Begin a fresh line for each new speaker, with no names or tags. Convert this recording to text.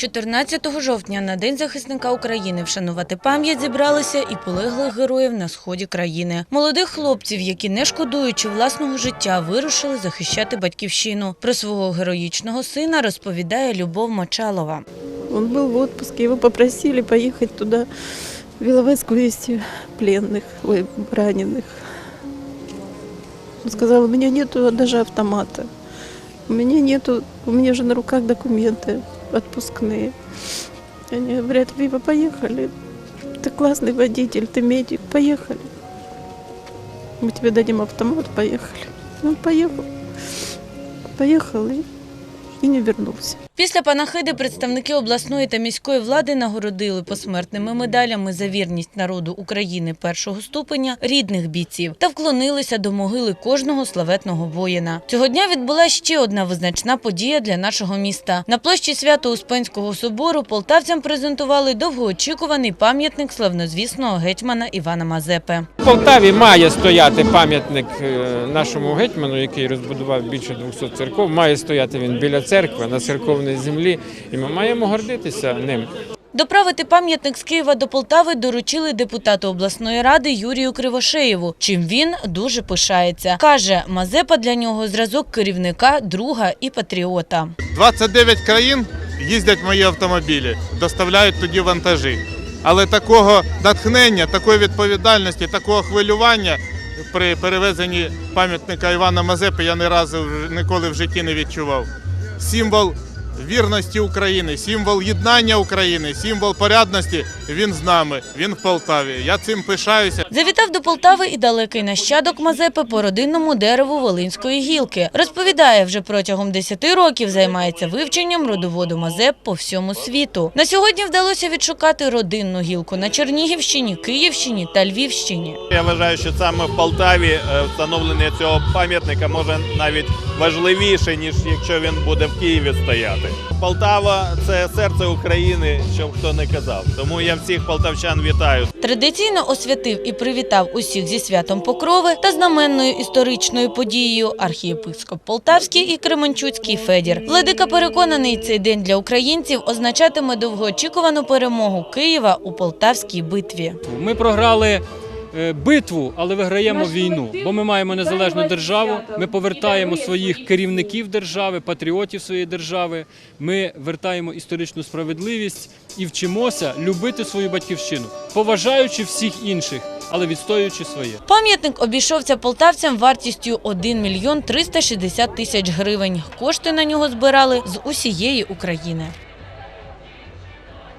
14 жовтня на День захисника України вшанувати пам'ять зібралися і полеглих героїв на сході країни. Молодих хлопців, які не шкодуючи власного життя, вирушили захищати батьківщину. Про свого героїчного сина розповідає Любов Мочалова.
Он был в отпуске, его попросили поехать туда, в Иловайск вести пленных, ой, раненых. Он сказал, у меня нету даже автомата. У меня нету, у меня же на руках документы Отпускные. Они говорят, Вива, поехали. Ты классный водитель, ты медик, поехали. Мы тебе дадим автомат, поехали. Он поехал. Поехал и, и не вернулся.
Після панахиди представники обласної та міської влади нагородили посмертними медалями за вірність народу України першого ступеня рідних бійців та вклонилися до могили кожного славетного воїна. Цього дня відбула ще одна визначна подія для нашого міста. На площі Свято-Успенського собору полтавцям презентували довгоочікуваний пам'ятник славнозвісного гетьмана Івана Мазепи.
В Полтаві має стояти пам'ятник е, нашому гетьману, який розбудував більше 200 церков. Має стояти він біля церкви на церковній землі, і ми маємо гордитися ним.
Доправити пам'ятник з Києва до Полтави доручили депутату обласної ради Юрію Кривошеєву, чим він дуже пишається. Каже, Мазепа для нього зразок керівника, друга і патріота.
29 країн їздять мої автомобілі, доставляють тоді вантажі. Але такого натхнення, такої відповідальності, такого хвилювання при перевезенні пам'ятника Івана Мазепи я ні разу ніколи в житті не відчував. Символ вірності України, символ єднання України, символ порядності. Він з нами, він в Полтаві. Я цим пишаюся.
Завітав до Полтави і далекий нащадок Мазепи по родинному дереву Волинської гілки. Розповідає, вже протягом 10 років займається вивченням родоводу Мазеп по всьому світу. На сьогодні вдалося відшукати родинну гілку на Чернігівщині, Київщині та Львівщині.
Я вважаю, що саме в Полтаві е, встановлення цього пам'ятника може навіть важливіше, ніж якщо він буде в Києві стояти. Полтава це серце України, щоб хто не казав. Тому я всіх полтавчан вітаю.
Традиційно освятив і привітав усіх зі святом Покрови та знаменною історичною подією архієпископ Полтавський і Кременчуцький Федір. Владика переконаний, цей день для українців означатиме довгоочікувану перемогу Києва у Полтавській битві.
Ми програли битву, але виграємо війну, бо ми маємо незалежну державу. Ми повертаємо своїх керівників держави, патріотів своєї держави. Ми вертаємо історичну справедливість і вчимося любити свою батьківщину, поважаючи всіх інших, але відстоюючи своє.
Пам'ятник обійшовся полтавцям вартістю 1 мільйон 360 тисяч гривень. Кошти на нього збирали з усієї України.